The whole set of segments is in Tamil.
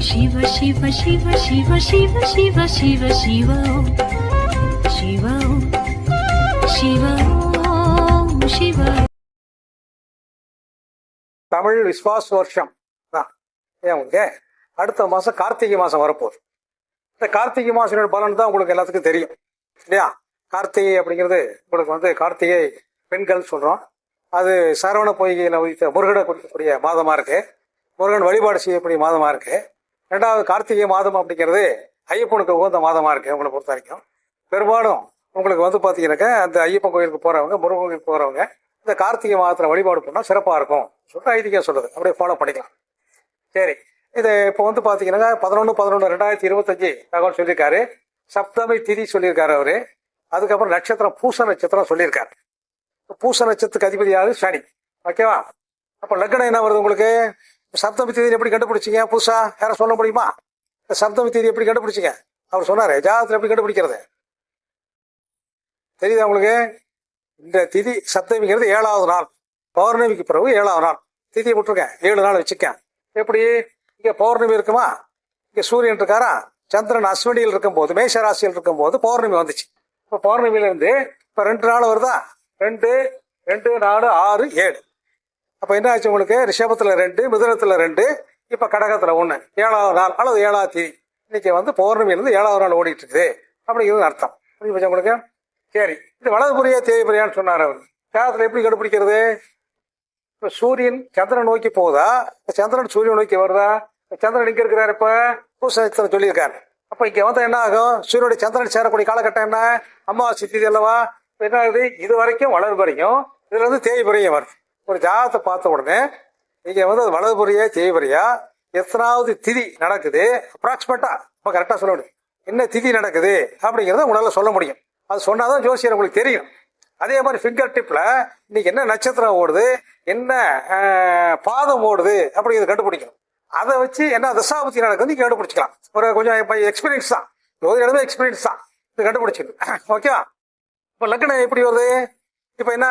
சிவ சிவ சிவ சிவ சிவ சிவ சிவ சிவோ சிவோ சிவோ சிவ தமிழ் விஸ்வாச வருஷம். தான் ஏன் உங்களுக்கு? அடுத்த மாதம் கார்த்திகை மாதம் வரப்போகுது. இந்த கார்த்திகை மாதத்தினோட பலன் தான் உங்களுக்கு எல்லாத்துக்கும் தெரியும். இல்லையா? கார்த்திகை அப்படிங்கிறது உங்களுக்கு வந்து கார்த்திகை பெண்கள் சொல்கிறோம் அது சரவண பொய்கையில் வைத்த முருகனை குறிக்கக்கூடிய மாதமாக இருக்குது முருகன் வழிபாடு செய்யக்கூடிய மாதமாக இருக்குது ரெண்டாவது கார்த்திகை மாதம் அப்படிங்கிறது ஐயப்பனுக்கு உகந்த மாதமாக இருக்குது உங்களை பொறுத்த வரைக்கும். பெரும்பாலும் உங்களுக்கு வந்து பார்த்தீங்கன்னாக்கா அந்த ஐயப்பன் கோயிலுக்கு போகிறவங்க முருகன் கோயிலுக்கு போகிறவங்க இந்த கார்த்திகை மாதத்தில் வழிபாடு பண்ணால் சிறப்பாக இருக்கும். சொல்லிட்டு ஐதீகம் சொல்லுது அப்படியே ஃபாலோ பண்ணிக்கலாம். சரி. இது இப்போ வந்து பார்த்தீங்கன்னா பதினொன்று பதினொன்று ரெண்டாயிரத்தி இருபத்தஞ்சு தகவல் சொல்லியிருக்காரு. சப்தமி திதி சொல்லியிருக்காரு அவர். அதுக்கப்புறம் நட்சத்திரம் பூச நட்சத்திரம் சொல்லியிருக்காரு. பூச நட்சத்திரத்துக்கு அதிபதியாவது சனி. ஓகேவா? அப்போ லக்னம் என்ன வருது உங்களுக்கு? சப்தமி திதி எப்படி கண்டுபிடிச்சிங்க? புதுசா யாரும் சொல்ல முடியுமா? இந்த சப்தமி திதி எப்படி கண்டுபிடிச்சிங்க? அவர் சொன்னாரு ஜாதகத்தில் எப்படி கண்டுபிடிக்கிறது? தெரியுதா உங்களுக்கு? இந்த திதி சப்தமிங்கிறது ஏழாவது நாள். பௌர்ணமிக்கு பிறகு ஏழாவது நாள். திதியை விட்டுருக்கேன் ஏழு நாள் வச்சுக்கேன் எப்படி? இங்கே பௌர்ணமி இருக்குமா? இங்கே சூரியன் இருக்காரா? சந்திரன் அஸ்வினியில் இருக்கும்போது மேஷ ராசியில் இருக்கும்போது பௌர்ணமி வந்துச்சு. இப்போ பௌர்ணமியிலேருந்து இப்போ ரெண்டு நாள் வருதா? ரெண்டு ரெண்டு நாலு ஆறு ஏழு. அப்போ என்ன ஆச்சு உங்களுக்கு? ரிஷபத்தில் ரெண்டு மிதுனத்தில் ரெண்டு இப்போ கடகத்தில் ஒன்று ஏழாவது நாள் அல்லது ஏழாவது தேதி. இன்னைக்கு வந்து பௌர்ணமியிலிருந்து ஏழாவது நாள் ஓடிட்டு இருக்குது. அப்படிங்கிறது அர்த்தம். புரிஞ்சு போச்சா உங்களுக்கு? சரி. இது வலது புரியா தேதி புரியான்னு சொன்னார் அவர். ஜாதகத்தில் எப்படி கண்டுபிடிக்கிறது? இப்போ சூரியன் சந்திரன் நோக்கி போகுதா? சந்திரன் சூரியன் நோக்கி வருதா? சந்திரன் இங்கே இருக்கிறார் இப்போ? பூசணத்தில் சொல்லியிருக்காரு. அப்போ இங்கே வந்து என்ன ஆகும்? சூரியனுடைய சந்திரன் சேரக்கூடிய காலகட்டம் என்ன? அமாவாசை சித்தி அல்லவா? என்ன ஆகுது? இது வரைக்கும் வளர் வரையும் இதுல இருந்து வருது. ஒரு ஜாதகத்தை பார்த்த உடனே இங்க வந்து அது வலதுபுரியா தேய்புரியா எத்தனாவது திதி நடக்குது? அப்ராக்சிமேட்டா ரொம்ப கரெக்டா சொல்ல முடியும் என்ன திதி நடக்குது? அப்படிங்கறத உங்களால சொல்ல முடியும். அது சொன்னாதான் ஜோசியர் உங்களுக்கு தெரியும். அதே மாதிரி ஃபிங்கர் டிப்ல இன்னைக்கு என்ன நட்சத்திரம் ஓடுது? என்ன பாதம் ஓடுது? அப்படிங்கிறத கண்டுபிடிக்கணும். அதை வச்சு என்ன தசாபத்தி நடக்குது கண்டுபிடிச்சிக்கலாம். ஒரு கொஞ்சம் இப்போ எக்ஸ்பீரியன்ஸ் தான். ஜோதிடமே எக்ஸ்பீரியன்ஸ் தான். இது கண்டுபிடிச்சிருக்கு ஓகேவா இப்போ லக்னம் எப்படி வருது? இப்போ என்ன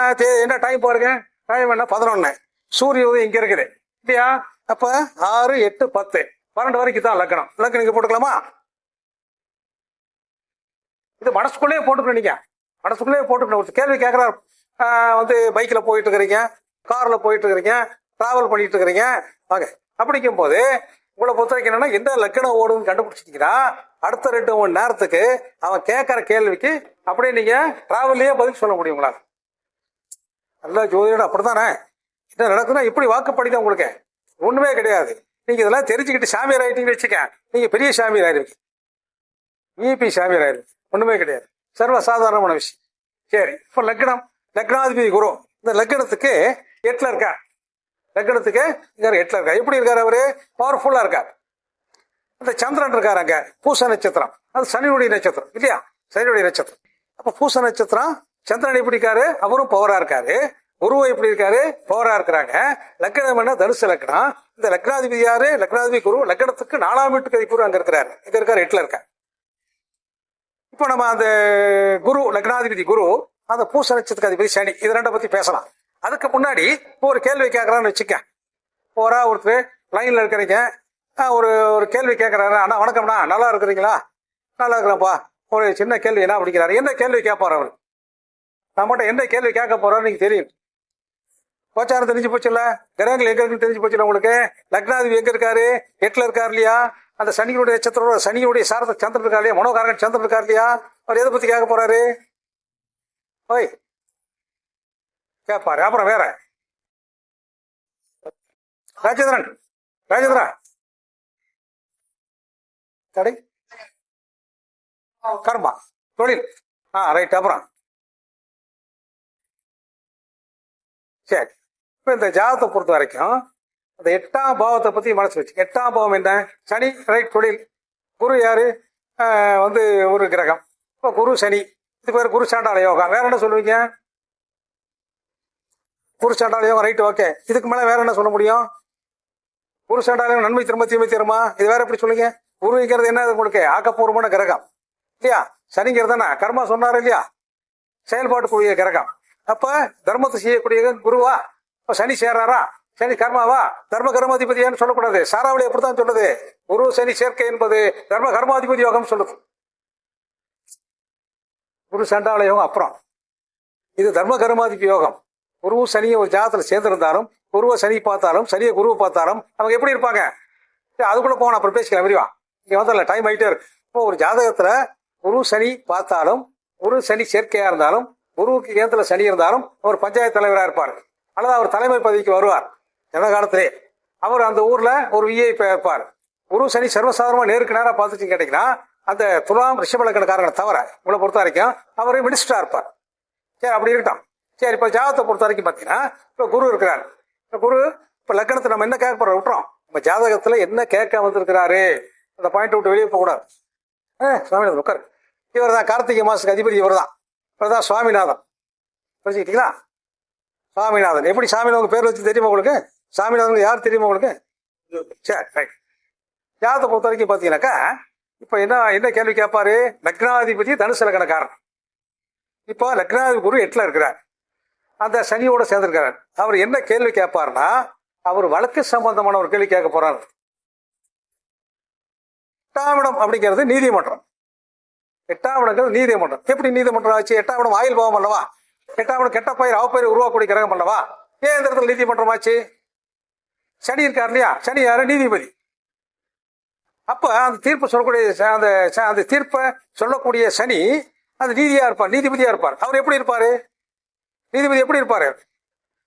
என்ன டைம் பாருங்க. டைம் என்ன பதினொன்னு. சூரிய உதயம் இங்க இருக்குது. இல்லையா? அப்ப ஆறு எட்டு பத்து. பன்னெண்டு வரைக்கும் தான் லக்கணம். லக்கணம் இங்க போட்டுக்கலாமா? இது மனசுக்குள்ளேயே போட்டுக்கணும் நீங்க. மனசுக்குள்ளேயே போட்டுக்கணும். ஒரு கேள்வி கேட்கறாரு வந்து பைக்ல போயிட்டு இருக்கிறீங்க கார்ல போயிட்டு இருக்கிறீங்க டிராவல் பண்ணிட்டு இருக்கிறீங்க. வாங்க. அப்படிங்கும் போது உங்களை பொறுத்த வரைக்கும் என்னன்னா எந்த லக்கணம் ஓடுன்னு கண்டுபிடிச்சிட்டீங்கன்னா அடுத்த ரெண்டு மணி நேரத்துக்கு அவன் கேட்கற கேள்விக்கு அப்படியே நீங்க டிராவல்லையே பதில் சொல்ல முடியும் உங்களால். நல்ல ஜோதிடம் அப்படித்தானே? என்ன நடக்குதுன்னா இப்படி வாக்குப்படிதான் உங்களுக்கு. ஒண்ணுமே கிடையாது. நீங்க இதெல்லாம் தெரிஞ்சுக்கிட்டு சாமியார் ஆயிட்டீங்கன்னு வச்சுக்கேன் நீங்க பெரிய சாமியார் ஆயிருவீங்க. விபி சாமியார் ஆயிருவீங்க. ஒண்ணுமே கிடையாது. சர்வ சாதாரணமான விஷயம். சரி இப்போ லக்னம். லக்னாதிபதி குரு. இந்த லக்னத்துக்கு எட்டுல இருக்கா? லக்னத்துக்கு இங்க எட்டுல இருக்கார் எப்படி இருக்காரு அவரு? பவர்ஃபுல்லா இருக்கார். அந்த சந்திரன் இருக்காரு அங்க. பூச நட்சத்திரம். அது சனியுடைய நட்சத்திரம் இல்லையா? சனியுடைய நட்சத்திரம். அப்ப பூச நட்சத்திரம் சந்திரன் எப்படி இருக்காரு? அவரும் பவரா இருக்காரு. குருவும் எப்படி இருக்காரு? பவரா இருக்கிறாங்க. லக்கணம் என்ன? தனுசு லக்னம் இந்த லக்னாதிபதி யாரு? லக்னாதிபதி குரு. லக்கணத்துக்கு நாலாம் வீட்டுக்கு குரு அங்க இருக்கிறாரு. இங்க இருக்காரு எட்டுல இருக்காரு. இப்போ நம்ம அந்த குரு லக்னாதிபதி குரு அந்த பூச நட்சத்திரத்துக்கு அதிபதி சனி இது ரெண்டை பத்தி பேசலாம். அதுக்கு முன்னாடி இப்போ ஒரு கேள்வி கேட்கறான்னு வச்சுக்க போரா ஒருத்தர் லைன்ல இருக்கிறீங்க. ஒரு ஒரு கேள்வி கேட்கறாரு அண்ணா வணக்கம்ண்ணா. நல்லா இருக்கிறீங்களா? நல்லா இருக்கிறேன்ப்பா. ஒரு சின்ன கேள்வி என்ன பிடிக்கிறாரு என்ன கேள்வி கேட்பாரு அவர்? நம்மகிட்ட என்ன கேள்வி கேட்க போறாரு நீங்க தெரியும். கோச்சாரம் தெரிஞ்சு போச்சுல்ல? கிரகங்கள் எங்க இருக்குன்னு தெரிஞ்சு போச்சுல்ல உங்களுக்கு? லக்னாதிபதி எங்க இருக்காரு? எட்டுல இருக்காரு இல்லையா? அந்த சனியினுடைய நட்சத்திரம் சனியுடைய சாரத சந்திரன் இருக்காரு இல்லையா? மனோகாரகன் சந்திரன் இருக்காரு இல்லையா? அவர் எதை பத்தி கேட்க போறாரு? ஓய். கேட்பாரு அப்புறம் வேற. ராஜேந்திரன். ராஜேந்திரா. கடை கர்மா. தொழில். ஆ ரைட் அப்புறம். சரி இப்போ இந்த ஜாதகத்தை பொறுத்த வரைக்கும் அந்த எட்டாம் பாவத்தை பத்தி மனசு வச்சு எட்டாம் பாவம் என்ன? சனி ரைட் தொழில். குரு யாரு? ஆஹ் வந்து ஒரு கிரகம். இப்போ குரு சனி. இது பேர் குரு சாண்டாள யோகா வேற என்ன சொல்லுவீங்க? குரு சாண்டாள யோகம் ரைட் ஓகே இதுக்கு மேல வேற என்ன சொல்ல முடியும்? குரு சாண்டாள நன்மை திரும்ப தீமை திரும்ப இது வேற எப்படி சொல்லுங்க குருங்கிறது என்ன உங்களுக்கு? ஆக்கப்பூர்வமான கிரகம். இல்லையா? சனிங்கிறது என்ன? கர்மா சொன்னார் இல்லையா? செயல்பாட்டுக்குரிய கிரகம். அப்ப தர்மத்தை செய்யக்கூடிய குருவா? சனி சேராரா சனி கர்மாவா? தர்ம கர்மாதிபதியான்னு சொல்லக்கூடாது. சாராவளி அப்படித்தான் சொல்லுது. குரு சனி சேர்க்கை என்பது தர்ம கர்மாதிபதி யோகம் சொல்லுது. குரு சண்டாவள யோகம் அப்புறம். இது தர்ம கர்மாதிபதி யோகம். குரு சனியை ஒரு ஜாதத்துல சேர்ந்திருந்தாலும் குருவை சனி பார்த்தாலும் சனியை குருவை பார்த்தாலும் அவங்க எப்படி இருப்பாங்க? சரி, அதுக்குள்ள போகணும் அப்புறம் பேசிக்கலாம் விரிவா. இங்க வந்து டைம் ஆயிட்டே இருக்கு. இப்போ ஒரு ஜாதகத்துல குரு சனி பார்த்தாலும் குரு சனி சேர்க்கையா இருந்தாலும் குருவுக்கு ஏந்திர சனி இருந்தாலும் அவர் பஞ்சாயத்து தலைவராக இருப்பார். அல்லது அவர் தலைமை பதவிக்கு வருவார். எந்த காலத்திலே? அவர் அந்த ஊர்ல ஒரு விஐபி இருப்பார். குரு சனி சர்வசாதாரணமா நேருக்கு நேராக பார்த்துட்டு கேட்டீங்கன்னா அந்த துலாம் ரிஷபலக்கணக்காரங்களை தவிர உங்களை பொறுத்த வரைக்கும் அவர் மினிஸ்டரா இருப்பார். சரி அப்படி இருக்கட்டும். சரி இப்போ ஜாதகத்தை பொறுத்த வரைக்கும் பார்த்தீங்கன்னா இப்போ குரு இருக்கிறார். இப்போ குரு இப்போ லக்கணத்தை நம்ம என்ன கேட்க போறோம்? விட்டுறோம். நம்ம ஜாதகத்தில் என்ன கேட்க வந்திருக்கிறாரு? அந்த பாயிண்ட் விட்டு வெளியே போகக்கூடாது. ஆ சுவாமி உட்காரு. இவர் தான் கார்த்திகை மாதத்துக்கு அதிபதி இவர் தான் இவர் சுவாமிநாதன். புரிஞ்சுக்கிட்டீங்களா? சுவாமிநாதன். எப்படி சாமிநாதன் பேர் வச்சு தெரியுமா உங்களுக்கு? சாமிநாதன் யார் தெரியுமா உங்களுக்கு? சரி ரைட் ஜாதகத்தை பொறுத்த வரைக்கும் பார்த்தீங்கன்னாக்கா இப்போ என்ன என்ன கேள்வி கேட்பாரு லக்னாதிபதி தனுசு லக்னக்காரன். இப்போ லக்னாதிபதி குரு எட்டில் இருக்கிறார். அந்த சனியோட சேர்ந்திருக்கிறார். அவர் என்ன கேள்வி கேட்பாருன்னா அவர் வழக்கு சம்பந்தமான ஒரு கேள்வி கேட்க போறார். தாமிடம் அப்படிங்கிறது நீதிமன்றம். எட்டாம் நீதிமன்றம். எப்படி நீதிமன்றம் ஆச்சு? எட்டாம் இடம் ஆயுள் பாவம் அல்லவா? எட்டாம் இடம் கெட்ட பயிர் அவப்பயிர் உருவாக்கூடிய கிரகம் அல்லவா? ஏன் இந்த இடத்துல நீதிமன்றம் ஆச்சு? சனி இருக்கார் இல்லையா? சனி யாரு? நீதிபதி. அப்ப அந்த தீர்ப்பு சொல்லக்கூடிய அந்த ச- அந்த தீர்ப்பை சொல்லக்கூடிய சனி அந்த நீதியா இருப்பார் நீதிபதியா இருப்பார். அவர் எப்படி இருப்பாரு? நீதிபதி எப்படி இருப்பாரு?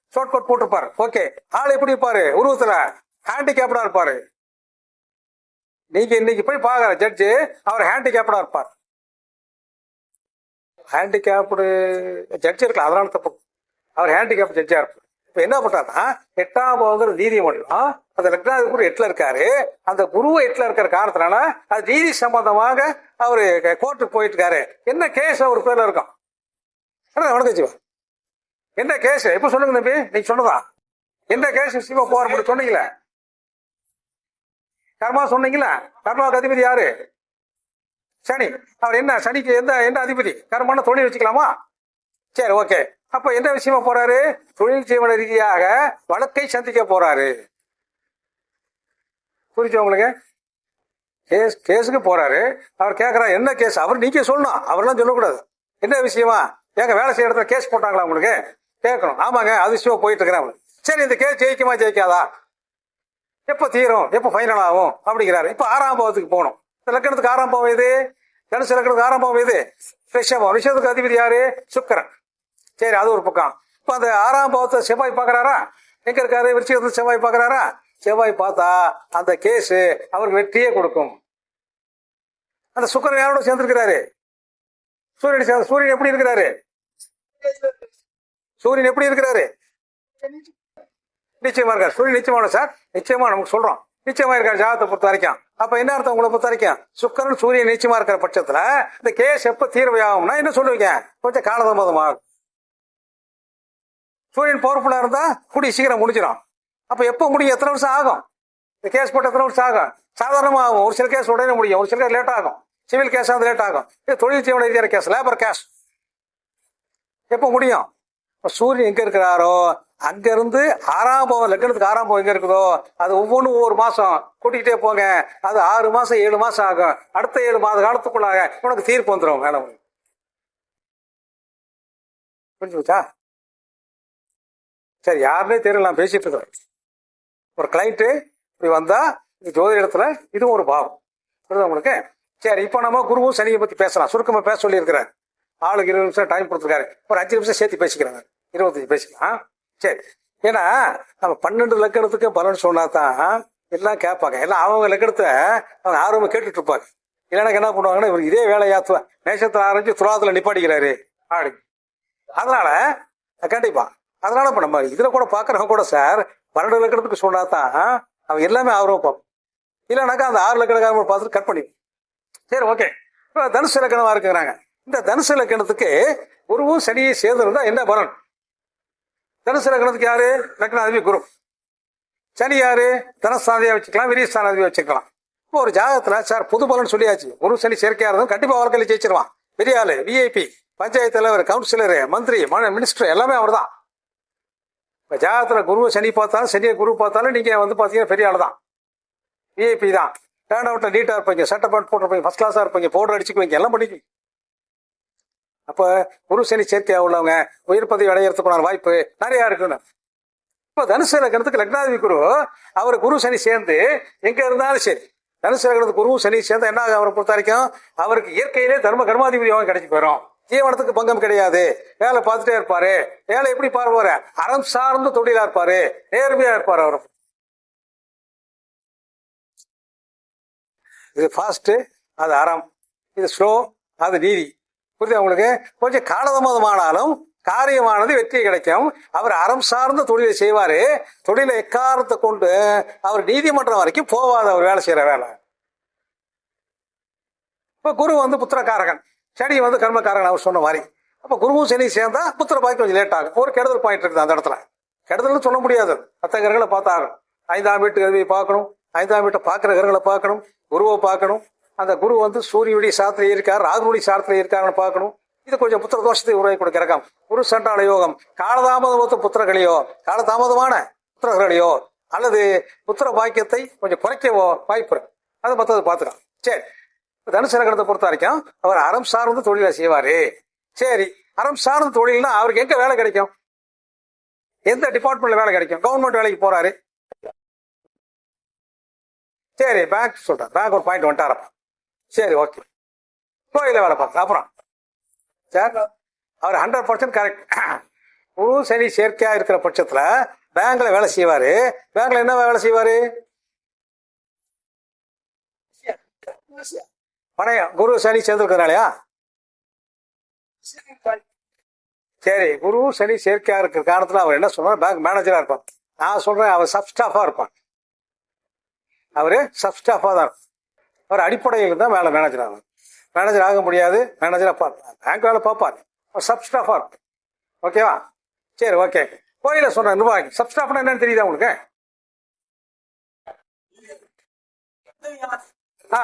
ஷார்ட் கோட் போட்டிருப்பாரு. ஓகே ஆள் எப்படி இருப்பாரு? உருவத்துல ஹேண்டிகேப்டா இருப்பாரு. நீங்க இன்னைக்கு போய் பாக்குற ஜட்ஜு அவர் ஹேண்டிகேப்டா இருப்பார். ஹேண்டிகேப்டு ஜட்ஜ் இருக்கலாம் அதனால தப்பு. அவர் ஹேண்டிகேப் ஜட்ஜா இருப்பார். இப்ப என்ன பண்றாருன்னா எட்டாம் பாவங்கிற நீதிமன்றம் அந்த லக்னாதி குரு எட்டுல இருக்காரு. அந்த குரு எட்டுல இருக்கிற காரணத்தினால அது நீதி சம்பந்தமாக அவரு கோர்ட்டுக்கு போயிட்டு இருக்காரு என்ன கேஸ் அவர் பேர்ல இருக்கும்? வணக்கம் சிவா என்ன கேஸ் எப்ப சொல்லுங்க தம்பி நீங்க சொன்னதா? என்ன கேஸ் சிவா போற மட்டும் சொன்னீங்களே. கர்மா சொன்னீங்களே. கர்மாவுக்கு அதிபதி யாரு? சனி. அவர் என்ன சனிக்கு எந்த எந்த அதிபதி? கர்மான தொழில் வச்சுக்கலாமா? சரி ஓகே. அப்ப என்ன விஷயமா போறாரு? தொழில் ஜீவன ரீதியாக வழக்கை சந்திக்க போறாரு. புரிஞ்சு உங்களுக்கு? கேஸ் கேஸுக்கு போறாரு. அவர் கேட்கறா என்ன கேஸ்? அவர் நீங்க சொல்லணும். அவர்லாம் சொல்லக்கூடாது. என்ன விஷயமா? எங்க வேலை செய்யற இடத்துல கேஸ் போட்டாங்களா உங்களுக்கு? கேட்கணும். ஆமாங்க அது போயிட்டு இருக்கிறேன் சரி இந்த கேஸ் ஜெயிக்குமா ஜெயிக்காதா? எப்போ தீரும்? எப்போ ஃபைனல் ஆகும்? அப்படிங்கிறாரு. இப்போ ஆறாம் பாவத்துக்கு போகணும். இந்த லக்கணத்துக்கு ஆறாம் பாவம் எது? தனுசு லக்னத்துக்கு ஆறாம் பாவம் எது? ரிஷபம் ரிஷபத்துக்கு அதிபதி யாரு? சுக்கரன். சரி அது ஒரு பக்கம். இப்போ அந்த ஆறாம் பாவத்தை செவ்வாய் பார்க்குறாரா? எங்க இருக்காரு? விருச்சிகத்தில் செவ்வாய் பார்க்குறாரா? செவ்வாய் பார்த்தா அந்த கேஸ் அவருக்கு வெற்றியே கொடுக்கும். அந்த சுக்கரன் யாரோட சேர்ந்திருக்கிறாரு? சூரியன் சூரியன் எப்படி இருக்கிறாரு? சூரியன் எப்படி இருக்கிறாரு? நிச்சயமா இருக்காரு. சூரியன் நிச்சயமான சார். நிச்சயமா நமக்கு சொல்றோம். நிச்சயமா இருக்காரு ஜாதகத்தை பொறுத்த வரைக்கும். அப்ப என்ன அர்த்தம் உங்களை பொறுத்த வரைக்கும்? சுக்கரன் சூரியன் நிச்சயமா இருக்கிற பட்சத்துல இந்த கேஸ் எப்ப தீர்வையாகும்னா என்ன சொல்லுவீங்க? கொஞ்சம் காலதாமதம் சூரியன் பவர்ஃபுல்லா இருந்தா கூடிய சீக்கிரம் முடிஞ்சிடும். அப்ப எப்ப முடியும்? எத்தனை வருஷம் ஆகும்? இந்த கேஸ் போட்டு எத்தனை வருஷம் ஆகும்? சாதாரணமா ஆகும். ஒரு சில கேஸ் உடனே முடியும். ஒரு சில கேஸ் லேட் ஆகும். சிவில் கேஸ் வந்து லேட் ஆகும். இது தொழில் ஜீவன ரீதியான கேஸ் லேபர் கேஸ் எப்போ முடியும்? சூரியன் எங்க இருக்கிறாரோ அங்க இருந்து ஆறாம் பாவம் லக்னத்துக்கு ஆறாம் பாவம் எங்க இருக்குதோ அது ஒவ்வொன்றும் ஒவ்வொரு மாசம் கூட்டிகிட்டே போங்க. அது ஆறு மாசம் ஏழு மாசம் ஆகும். அடுத்த ஏழு மாத காலத்துக்குள்ளாக உனக்கு தீர்ப்பு வந்துடும் வேலை புரிஞ்சுச்சா சரி யாருன்னே தெரியல நான் பேசிட்டு இருக்கிறேன். ஒரு கிளைண்ட்டு இப்படி வந்தா இந்த ஜோதி இடத்துல இதுவும் ஒரு பாவம். புரியுதா உங்களுக்கு? சரி இப்போ நம்ம குருவும் சனியை பத்தி பேசலாம். சுருக்கமா பேச சொல்லியிருக்கிறேன் ஆளுக்கு இருபது நிமிஷம் டைம் கொடுத்துருக்காரு. ஒரு அஞ்சு நிமிஷம் சேர்த்து பேசிக்கிறாங்க. இருபத்தஞ்சு பேசிக்கலாம் சரி. ஏன்னா நம்ம பன்னெண்டு லக்கணத்துக்கு பலன் சொன்னா தான் எல்லாம் கேட்பாங்க. எல்லாம் அவங்க லக்கணத்தை அவங்க ஆர்வமாக கேட்டுட்டு இருப்பாங்க. இல்லைன்னா என்ன பண்ணுவாங்கன்னா இவர் இதே வேலையாத்துவேன் நேசத்துல ஆரம்பிச்சு துலாத்துல நிப்பாட்டிக்கிறாரு. அப்படி. அதனால கண்டிப்பா. அதனால இப்போ நம்ம இதில் கூட பார்க்குறவங்க கூட சார் பன்னெண்டு லக்கணத்துக்கு சொன்னா தான் அவன் எல்லாமே ஆர்வம் பார்ப்போம் இல்லைனாக்கா அந்த ஆறு லக்கணக்காரங்க பார்த்துட்டு கட் பண்ணி சரி ஓகே. இப்போ தனுசு லக்கணமாக இருக்குங்கிறாங்க. இந்த தனுசு லக்கணத்துக்கு குருவும் சனியை சேர்ந்திருந்தா என்ன பலன்? தனுசு லக்கணத்துக்கு யாரு? லக்னாதிபதி குரு. சனி யாரு? தனஸ்தானதியா வச்சுக்கலாம் விரியஸ்தானாதிபதி வச்சுக்கலாம். இப்போ ஒரு ஜாதகத்துல சார் புது பலன் சொல்லியாச்சு. குரு சனி சேர்க்கையா இருந்தாலும் கண்டிப்பா வாழ்க்கையில ஜெயிச்சிருவான். பெரிய ஆளு விஐபி பஞ்சாயத்து தலைவர் கவுன்சிலரு மந்திரி மினிஸ்டர் எல்லாமே அவர்தான். இப்போ ஜாதகத்துல குரு சனி பார்த்தாலும் சனியை குரு பார்த்தாலும் நீங்க வந்து பாத்தீங்கன்னா பெரிய ஆள் தான். விஐபி தான் டேர்ன் அவுட்ல நீட்டா இருப்பீங்க. செட்டப் பேண்ட் போட்டிருப்பீங்க. ஃபர்ஸ்ட் கிளாஸா இருப்பீங்க. பவுடர் அடிச்சுக்குவீங்க. எல்லாம் பண்ணிக்குவீங்க. அப்போ குரு சனி சேர்க்கையா உள்ளவங்க உயிர் பதவி அடையறதுக்குள்ளான வாய்ப்பு நிறைய இருக்குன்னு. இப்போ தனுசு லக்னத்துக்கு லக்னாதிபதி குரு அவர் குரு சனி சேர்ந்து எங்க இருந்தாலும் சரி தனுசு லக்னத்துக்கு குரு சனி சேர்ந்து என்ன ஆகும்? அவரை பொறுத்த வரைக்கும் அவருக்கு இயற்கையிலே தர்ம கர்மாதிபதி யோகம் கிடைச்சி போயிடும் ஜீவனத்துக்கு பங்கம் கிடையாது. வேலை பார்த்துட்டே இருப்பாரு. வேலை எப்படி பார்ப்பாரு அறம் சார்ந்த தொழிலா இருப்பாரு. நேர்மையா இருப்பாரு அவர். இது ஃபாஸ்ட் அது அறம். இது ஸ்லோ அது நீதி. புரியுது உங்களுக்கு? கொஞ்சம் காலதாமதமானாலும் காரியமானது வெற்றி கிடைக்கும். அவர் அறம் சார்ந்த தொழிலை செய்வாரு. தொழிலை எக்காரத்தை கொண்டு அவர் நீதிமன்றம் வரைக்கும் போவாது அவர் வேலை செய்யற வேலை. இப்ப குரு வந்து புத்திரக்காரகன். சனி வந்து கர்மக்காரகன் அவர் சொன்ன மாதிரி. அப்ப குருவும் சனி சேர்ந்தா புத்திர பாக்கி கொஞ்சம் லேட் ஆகும். ஒரு கெடுதல் பாயிண்ட் இருக்குது அந்த இடத்துல. கெடுதல்னு சொல்ல முடியாது மற்ற கிரகங்களை பார்த்தாகணும். ஐந்தாம் வீட்டு கல்வியை பார்க்கணும். ஐந்தாம் வீட்டை பார்க்குற கிரகங்களை பார்க்கணும். குருவை பார்க்கணும். அந்த குரு வந்து சூரியனுடைய சாத்திரை இருக்கார் ராகுனுடைய சாத்திரை இருக்காருன்னு பார்க்கணும். இது கொஞ்சம் புத்திர தோஷத்தை உருவாக்கி கொடுக்க கிரகம் குரு சண்டாள யோகம். காலதாமதமத்த புத்திரர்களையோ காலதாமதமான புத்திரர்களையோ அல்லது புத்திர பாக்கியத்தை கொஞ்சம் குறைக்கவோ வாய்ப்பு அதை மற்றது பார்த்துக்கலாம். சரி. இப்ப தனுசு நகரத்தை பொறுத்த வரைக்கும் அவர் அறம் சார்ந்த தொழிலை செய்வாரு. சரி. அறம் சார்ந்த தொழில்னா அவருக்கு எங்க வேலை கிடைக்கும்? எந்த டிபார்ட்மெண்ட்ல வேலை கிடைக்கும்? கவர்மெண்ட் வேலைக்கு போறாரு. சரி பேங்க் சொல்றேன் பேங்க் ஒரு பாயிண்ட் வந்துட்டாரப்பா சரி ஓகே கோயில வேலை பார்க்க அப்புறம். சார் அவர் ஹண்ட்ரட் பர்சன்ட் கரெக்ட் குரு சனி சேர்க்கையா இருக்கிற பட்சத்துல பேங்க்ல வேலை செய்வாரு. பேங்க்ல என்ன வேலை செய்வாரு? பணையம். குரு சனி சேர்ந்துருக்கிறனாலயா சரி குரு சனி சேர்க்கையா இருக்கிற காரணத்துல அவர் என்ன சொல்றாரு? பேங்க் மேனேஜரா இருப்பான் நான் சொல்றேன் அவர் சப்ஸ்டாஃபா இருப்பான் அவரு சப்ஸ்டாஃபா தான் இருப்பான். அவர் அடிப்படையில் தான் வேலை மேனேஜர் ஆகும் மேனேஜர் ஆக முடியாது மேனேஜராக பார்ப்பார் பேங்க் வேலை பார்ப்பார். அவர் சப் இருக்கும். ஓகேவா சரி ஓகே கோயில சொன்ன நிர்வாகி சப் ஸ்டாஃப்னா என்னன்னு தெரியுதா உங்களுக்கு? ஆ.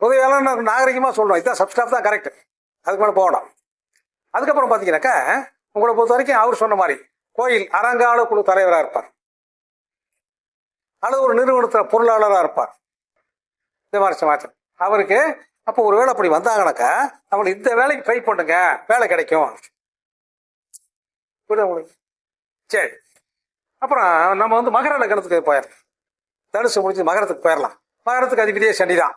உதவியாளர் நாகரிகமாக சொல்லணும். இதுதான் சப் ஸ்டாஃப் தான் கரெக்ட் அதுக்கு மேலே போகணும் அதுக்கப்புறம் பார்த்தீங்கன்னாக்கா உங்களை பொறுத்த வரைக்கும் அவர் சொன்ன மாதிரி கோயில் அறங்கால குழு தலைவராக இருப்பார். அல்லது ஒரு நிறுவனத்தில் பொருளாளராக இருப்பார். இந்த மாதிரி அவருக்கு அப்போ ஒரு வேளை அப்படி வந்தாங்கனாக்கா அவங்களுக்கு இந்த வேலைக்கு ட்ரை பண்ணுங்க வேலை கிடைக்கும். புரியுது உங்களுக்கு? சரி. அப்புறம் நம்ம வந்து மகர லக்னத்துக்கு போயிடலாம். தனுசு முடிஞ்சு மகரத்துக்கு போயிடலாம். மகரத்துக்கு அதிபதியே சனி தான்.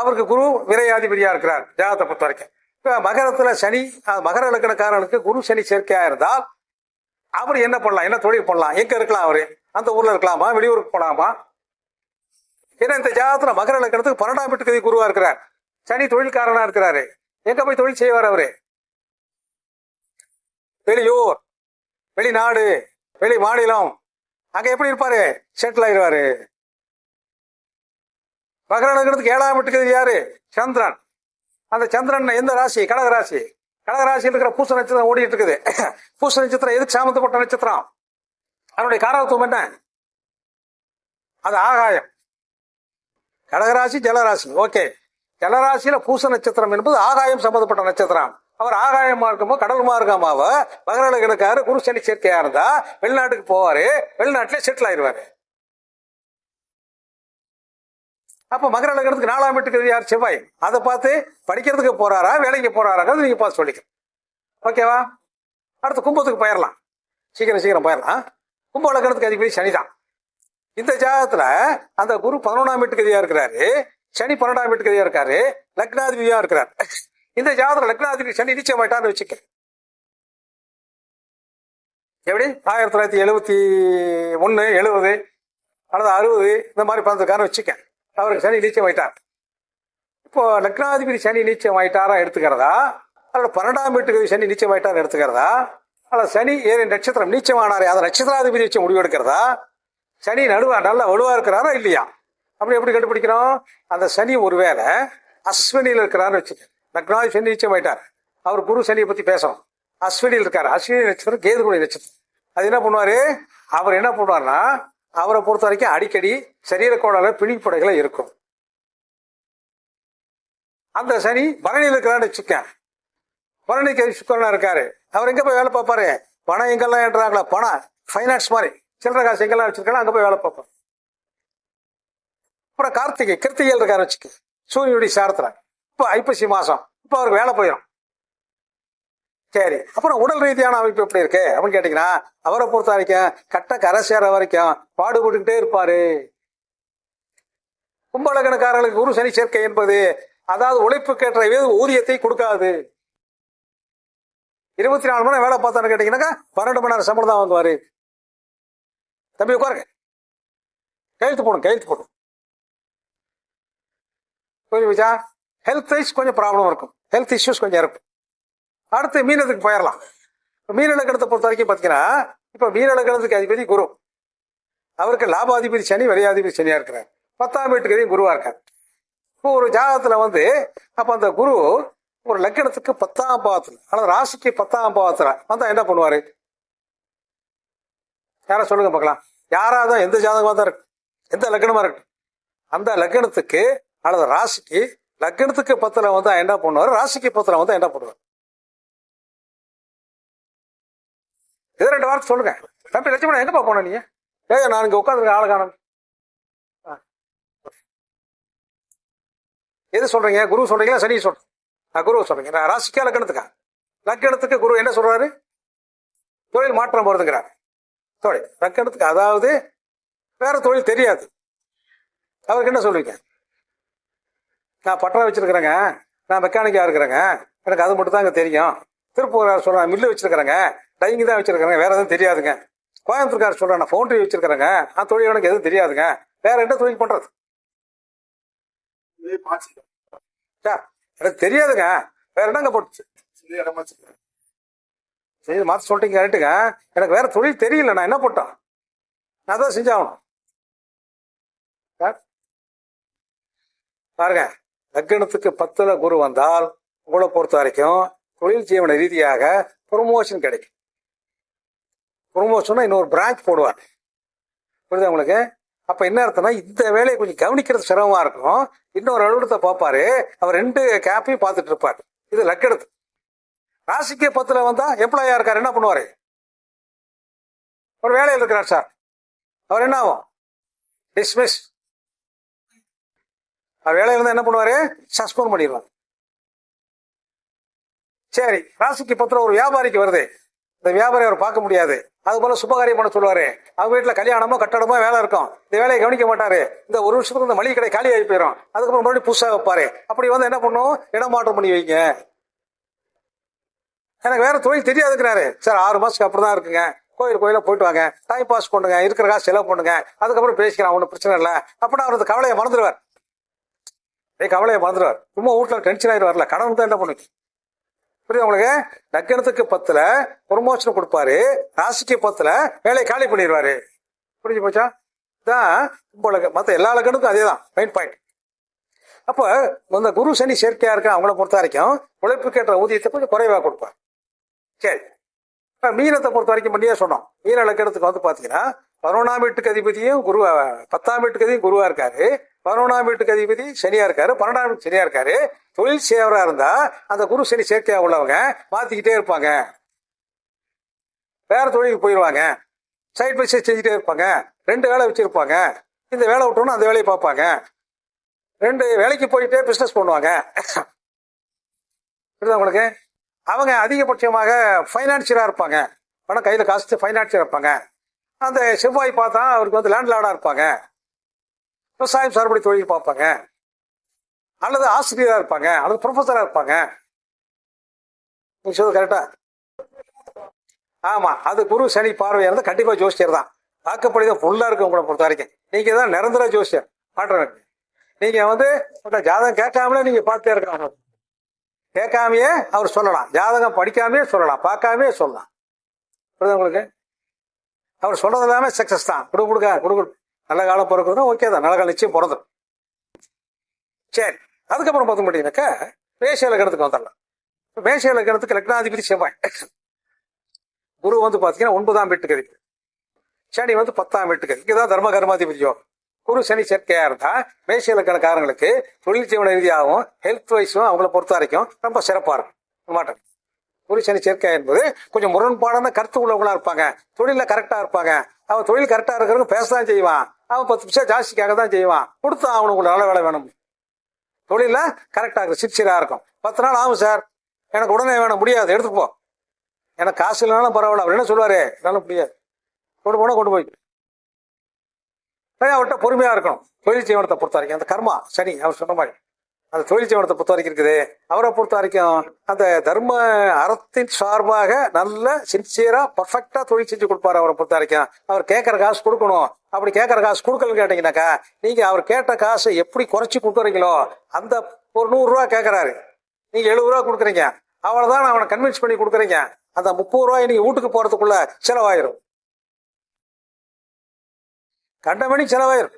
அவருக்கு குரு விரையாதிபதியா இருக்கிறார் ஜாதகத்தை பொறுத்த வரைக்கும். இப்போ மகரத்துல சனி மகர லக்கணக்காரனுக்கு குரு சனி சேர்க்கையாக இருந்தால் அவர் என்ன பண்ணலாம்? என்ன தொழில் பண்ணலாம்? எங்கே இருக்கலாம் அவர்? அந்த ஊரில் இருக்கலாமா? வெளியூருக்கு போகலாமா ஏன்னா இந்த ஜாதகத்துல மகர லக்கணத்துக்கு பன்னெண்டாம் வீட்டுக்கு குருவா இருக்கிறார். சனி தொழில்காரனா இருக்கிறாரு. எங்க போய் தொழில் செய்வார் அவரு? வெளியூர் வெளிநாடு வெளி மாநிலம். அங்க எப்படி இருப்பாரு? செட்டில் ஆயிடுவாரு. மகர நகரத்துக்கு ஏழாம் வீட்டுக்கு யாரு? சந்திரன். அந்த சந்திரன் எந்த ராசி? கடக ராசி. கடக ராசியில் இருக்கிற பூச நட்சத்திரம் ஓடிட்டு இருக்குது. பூச நட்சத்திரம் எதுக்கு சாமந்தப்பட்ட நட்சத்திரம்? அதனுடைய காரகத்துவம் என்ன? அது ஆகாயம். கடகராசி ஜலராசி. ஓகே. ஜலராசியில பூச நட்சத்திரம் என்பது ஆகாயம் சம்பந்தப்பட்ட நட்சத்திரம். அவர் ஆகாய மார்க்கமோ கடல் மார்க்கமாவ மகர கிடக்காரு குரு சனி சேர்க்கையா இருந்தா வெளிநாட்டுக்கு போவாரு வெளிநாட்டுல செட்டில் ஆயிடுவாரு அப்ப மகர லக்னத்துக்கு நாலாம் வீட்டுக்கு யார்? செவ்வாய். அதை பார்த்து படிக்கிறதுக்கு போறாரா வேலைக்கு போறாராங்கிறது நீங்க பார்த்து சொல்லிக்க ஓகேவா? அடுத்து கும்பத்துக்கு போயிடலாம் சீக்கிரம் சீக்கிரம் போயிடலாம் கும்ப லக்னத்துக்கு அதிபதி சனிதான். இந்த ஜாதகத்துல அந்த குரு பதினொன்றாம் வீட்டுக்கு அதிபதியா இருக்கிறாரு சனி பன்னெண்டாம் வீட்டுக்கு அதிபதியா இருக்காரு லக்னாதிபதியா இருக்கிறார். இந்த ஜாதகத்துல லக்னாதிபதி சனி நிச்சயமாயிட்டான்னு வச்சுக்க எப்படி? ஆயிரத்தி தொள்ளாயிரத்தி எழுபத்தி ஒன்று எழுபது அல்லது அறுபது இந்த மாதிரி பிறந்திருக்காருன்னு வச்சுக்க அவருக்கு சனி நீச்சம் ஆயிட்டார். இப்போ லக்னாதிபதி சனி நீச்சம் ஆயிட்டாரா எடுத்துக்கிறதா? அல்லது பன்னெண்டாம் வீட்டுக்கு சனி நீச்சம் ஆயிட்டாரா எடுத்துக்கிறதா? அல்லது சனி ஏழு நட்சத்திரம் நீச்சமானாரே அதை நட்சத்திராதிபதி வச்சு முடிவு எடுக்கிறதா சனி நடுவா நல்லா வலுவா இருக்கிறாரா இல்லையா? அப்படி எப்படி கண்டுபிடிக்கிறோம் அந்த சனி ஒருவேளை அஸ்வினியில் இருக்கிறான்னு வச்சுக்க லக்னாதி சனி நிச்சயம் ஆயிட்டார். அவர் குரு சனியை பத்தி பேசும் அஸ்வினியில் இருக்காரு. அஸ்வினி நட்சத்திரம் கேதுகுடி நட்சத்திரம். அது என்ன பண்ணுவாரு? அவர் என்ன பண்ணுவார்னா அவரை பொறுத்த வரைக்கும் அடிக்கடி சரீர கோளாறு பிணிப்படைகளை இருக்கும். அந்த சனி பரணியில் இருக்கிறான்னு வச்சுக்கேன் பரணிக்கு சுக்கரனா இருக்காரு. அவர் எங்க போய் வேலை பார்ப்பாரு? பணம் எங்கெல்லாம் என்றாங்களா பணம் ஃபைனான்ஸ் மாதிரி. சில்லற காசு எங்கெல்லாம் வச்சிருக்காங்க அங்கே போய் வேலை பார்ப்போம் அப்புறம் கார்த்திகை கிருத்திகையில் இருக்காரு வச்சுக்க. சூரியனுடைய சாரத்தில். இப்போ ஐப்பசி மாதம் இப்போ அவருக்கு வேலை போயிடும் சரி. அப்புறம் உடல் ரீதியான அமைப்பு எப்படி இருக்கு? அப்படின்னு கேட்டீங்கன்னா அவரை பொறுத்த வரைக்கும் கட்ட கரை சேர வரைக்கும் பாடுபட்டுக்கிட்டே இருப்பாரு. கும்பலகணக்காரர்களுக்கு குரு சனி சேர்க்கை என்பது அதாவது உழைப்புக்கேற்ற கேட்ட ஊதியத்தை கொடுக்காது. இருபத்தி நாலு மணி நேரம் வேலை பார்த்தான்னு கேட்டீங்கன்னாக்கா பன்னெண்டு மணி நேரம் சம்பளம் தான் வாங்குவாரு. தம்பி உட்காருங்க. கையெழுத்து போடும் கையெழுத்து போடும் கொஞ்சம் விஜா ஹெல்த் கொஞ்சம் ப்ராப்ளம் இருக்கும். ஹெல்த் இஷ்யூஸ் கொஞ்சம் இருக்கும். அடுத்து மீனத்துக்கு போயிடலாம் இப்போ மீன லக்கணத்தை பொறுத்த வரைக்கும் பார்த்தீங்கன்னா இப்போ மீன லக்கணத்துக்கு அதிபதி குரு. அவருக்கு லாபாதிபதி சனி விரையாதிபதி சனியாக இருக்கிறார். பத்தாம் வீட்டுக்கு குருவாக இருக்கார். இப்போ ஒரு ஜாதகத்தில் வந்து அப்போ அந்த குரு ஒரு லக்கணத்துக்கு பத்தாம் பாவத்தில் அல்லது ராசிக்கு பத்தாம் பாவத்தில் வந்தால் என்ன பண்ணுவார்? யாரை சொல்லுங்க பார்க்கலாம். யாராக தான் எந்த ஜாதகமாக தான் இருக்கு. எந்த லக்னமாக இருக்கு. அந்த லக்கணத்துக்கு அல்லது ராசிக்கு லக்கணத்துக்கு பத்தில் வந்து என்ன பண்ணுவார். ராசிக்கு பத்தில் வந்து என்ன பண்ணுவார் இதை ரெண்டு வார்த்தை சொல்லுங்க. தம்பி லட்சுமணன் எங்கப்பா போன நீங்க? ஏங்க நான் இங்கே உட்காந்துருக்க ஆள் காணும். எது சொல்றீங்க? குரு சொல்றீங்களா? சனி சொல்றேன் நான் குரு சொல்றீங்க. நான் ராசிக்கா லக்கணத்துக்கா லக்கணத்துக்கு குரு என்ன சொல்றாரு? தொழில் மாற்றம் போறதுங்கிறாரு. தொழில் லக்கணத்துக்கு அதாவது வேற தொழில் தெரியாது. அவருக்கு என்ன சொல்லுவீங்க நான் பட்டணம் வச்சிருக்கிறேங்க. நான் மெக்கானிக்கா இருக்கிறேங்க. எனக்கு அது மட்டும் தாங்க தெரியும் திருப்பூர் சொல்றேன் மில்லு வச்சிருக்கிறேங்க. டைங்க தான் வச்சிருக்கிறேங்க. வேற எதுவும் தெரியாதுங்க. கோயம்புத்தூர்கார் சொல்றேன் நான் ஃபவுண்டரி வச்சிருக்கிறேங்க. நான் தொழில் எனக்கு எதுவும் தெரியாதுங்க. வேற என்ன தொழில் பண்றது? சார் எனக்கு தெரியாதுங்க. வேற என்னங்க போட்டுச்சு? சரி மாற்ற சொல்லிட்டீங்க கரெக்டுங்க எனக்கு வேற தொழில் தெரியல நான் என்ன போட்டேன்? நான் தான் செஞ்சாகணும். பாருங்க லக்னத்துக்கு பத்துல குரு வந்தால் உங்களை பொறுத்த வரைக்கும் தொழில் ஜீவன ரீதியாக ப்ரொமோஷன் கிடைக்கும். ப்ரொமோஷன் இன்னொரு பிரான்ச் போடுவார். புரியுதா உங்களுக்கு? அப்ப என்ன அர்த்தம்னா இந்த வேலையை கொஞ்சம் கவனிக்கிறது சிரமமா இருக்கும். இன்னொரு அலுவலகத்தை பார்ப்பாரு. அவர் ரெண்டு கேப்பையும் பார்த்துட்டு இருப்பார். இது லக்கெடுத்து ராசிக்கு பத்துல வந்தா எம்ப்ளாயா இருக்காரு என்ன பண்ணுவாரு? ஒரு வேலையில் இருக்கிறார் சார் அவர் என்ன ஆகும்? டிஸ்மிஸ் அவர் வேலையில இருந்தா என்ன பண்ணுவாரு? சஸ்பெண்ட் பண்ணிடுவாங்க சரி ராசிக்கு பத்திரம் ஒரு வியாபாரிக்கு வருது. இந்த வியாபாரி அவர் பார்க்க முடியாது. அது போல சுபகாரியம் பண்ண சொல்லுவாரு. அவங்க வீட்டுல கல்யாணமோ கட்டடமோ வேலை இருக்கும். இந்த வேலையை கவனிக்க மாட்டாரு. இந்த ஒரு வருஷத்துக்கு இந்த மளிகை கடை காலி ஆகி போயிடும் அதுக்கப்புறம் மறுபடியும் புதுசாக வைப்பாரு. அப்படி வந்து என்ன பண்ணும்? இடம் பண்ணி வைங்க. எனக்கு வேற தொழில் தெரியாதுங்கிறாரு. சார் ஆறு மாசத்துக்கு அப்புறம் தான் இருக்குங்க. கோயில் கோயில போயிட்டு வாங்க. டைம் பாஸ் பண்ணுங்க. இருக்கிற காசு செலவு பண்ணுங்க. அதுக்கப்புறம் பேசிக்கலாம். ஒன்றும் பிரச்சனை இல்லை. அப்படின்னா அவரது அந்த கவலையை மறந்துடுவார். ஏ கவலையை மறந்துடுவார். சும்மா வீட்டுல டென்ஷன் ஆயிடுவார்ல. வரல கடன் தான் என்ன பண்ணுச்சு புரியுது உங்களுக்கு? லக்கணத்துக்கு பத்துல ப்ரொமோஷன் கொடுப்பாரு. ராசிக்கு பத்துல வேலையை காலி பண்ணிடுவாரு. புரிஞ்சு போச்சா? தான் உங்களுக்கு மற்ற எல்லா லக்கணுக்கும் அதே தான் மெயின் பாயிண்ட் அப்போ இந்த குரு சனி செயற்கையா இருக்க அவங்கள பொறுத்த வரைக்கும் உழைப்புக்கேற்ற ஊதியத்தை கொஞ்சம் குறைவா கொடுப்பார். சரி. இப்போ மீனத்தை பொறுத்த வரைக்கும் பண்ணியே சொன்னோம். மீன இலக்கணத்துக்கு வந்து பார்த்தீங்கன்னா பதினொன்றாம் வீட்டுக்கு அதிபதியும் குருவா பத்தாம் வீட்டுக்கு அதிபதியும் குருவா இருக்காரு. பதினொன்றாம் வீட்டுக்கு அதிபதி சனியா இருக்காரு. பன்னெண்டாம் வீட்டு சனியா இருக்காரு. தொழில் சேவரா இருந்தா அந்த குரு சனி சேர்க்கையா உள்ளவங்க மாத்திக்கிட்டே இருப்பாங்க. வேற தொழிலுக்கு போயிடுவாங்க சைட் பை சைட் செஞ்சுட்டே இருப்பாங்க. ரெண்டு வேலை வச்சிருப்பாங்க. இந்த வேலை விட்டோம்னா அந்த வேலையை பார்ப்பாங்க. ரெண்டு வேலைக்கு போயிட்டே பிஸ்னஸ் பண்ணுவாங்க. புரியுதா உங்களுக்கு? அவங்க அதிகபட்சமாக ஃபைனான்சியராக இருப்பாங்க. பணம் கையில் காசு ஃபைனான்சியராக இருப்பாங்க. அந்த செவ்வாய் பார்த்தா அவருக்கு வந்து லேண்ட் லார்டா இருப்பாங்க. விவசாயம் சார்படி தொழில் பார்ப்பாங்க. அல்லது ஆசிரியராக இருப்பாங்க. அல்லது ப்ரொஃபஸராக இருப்பாங்க. சொல்றது கரெக்டா ஆமாம் அது குரு சனி பார்வையாக இருந்தால் கண்டிப்பாக ஜோசியர் தான். வாக்கப்படி தான் ஃபுல்லாக இருக்கும் உங்களை பொறுத்த வரைக்கும். நீங்கள் தான் நிரந்தர ஜோசியர். மாற்றம் நீங்கள் வந்து ஜாதகம் கேட்காமலே நீங்கள் பார்த்தே இருக்கலாம். கேட்காமையே அவர் சொல்லலாம். ஜாதகம் படிக்காமையே சொல்லலாம். பார்க்காமே சொல்லலாம். புரியுது உங்களுக்கு? அவர் சொல்றது எல்லாமே சக்சஸ் தான். குடு கொடுக்க குடு கொடு. நல்ல காலம் பிறக்குதுன்னா ஓகே தான். நல்ல காலம் நிச்சயம் பிறந்துடும் சரி. அதுக்கப்புறம் பார்த்து மாட்டீங்கன்னாக்கா மேஷ இலக்கணத்துக்கு வந்துடலாம். இப்ப மேஷ லக்னாதிபதி செவ்வாய். குரு வந்து பார்த்தீங்கன்னா ஒன்பதாம் வீட்டுக்கு அதிபதி சனி வந்து பத்தாம் வீட்டுக்கு இதுதான் தர்ம கர்மாதிபதி யோகம். குரு சனி சேர்க்கையா இருந்தா மேசியலக்கணக்காரங்களுக்கு தொழில் ஜீவன ரீதியாகவும் ஹெல்த் வைஸும் அவங்கள பொறுத்த வரைக்கும் ரொம்ப சிறப்பா இருக்கும். மாட்டேன். குரு சனி சேர்க்கை என்பது கொஞ்சம் முரண்பாடான கருத்து உள்ளவங்களா இருப்பாங்க தொழில கரெக்டா இருப்பாங்க. அவன் தொழில் கரெக்டா இருக்கிறவங்க பேசதான் செய்வான். அவன் பத்து பைசா ஜாஸ்திக்காக தான் செய்வான். கொடுத்தா அவனுக்கு நல்ல வேலை வேணும். தொழில கரெக்டாக இருக்கும் சிற்சியராக இருக்கும். பத்து நாள் ஆகும் சார் எனக்கு உடனே வேணும் முடியாது. எடுத்துட்டு போ எனக்கு காசு இல்லைனாலும் பரவாயில்ல. அவர் என்ன சொல்லுவாரு? என்னாலும் முடியாது. கொண்டு போனா கொண்டு போய். அவர்கிட்ட பொறுமையாக இருக்கணும். தொழில் ஜீவனத்தை பொறுத்த வரைக்கும். அந்த கர்மா சனி அவர் சொன்ன மாதிரி. அந்த தொழில் ஜீவனத்தை பொறுத்த வரைக்கும் இருக்குது. அவரை பொறுத்த வரைக்கும் அந்த தர்ம அறத்தின் சார்பாக நல்ல சின்சியரா பர்ஃபெக்டா தொழில் செஞ்சு கொடுப்பாரு அவரை பொறுத்த வரைக்கும். அவர் கேட்கற காசு கொடுக்கணும். அப்படி கேட்கற காசு கொடுக்கலன்னு கேட்டீங்கன்னாக்கா நீங்க அவர் கேட்ட காசை எப்படி குறைச்சி கொடுக்குறீங்களோ அந்த ஒரு நூறு ரூபா கேட்கறாரு. நீங்க எழுபது ரூபா கொடுக்குறீங்க. அவ்வளவுதான் அவனை கன்வின்ஸ் பண்ணி கொடுக்குறீங்க. அந்த முப்பது ரூபாய் நீங்க வீட்டுக்கு போறதுக்குள்ள செலவாயிரும். கண்ட மணி செலவாயிரும்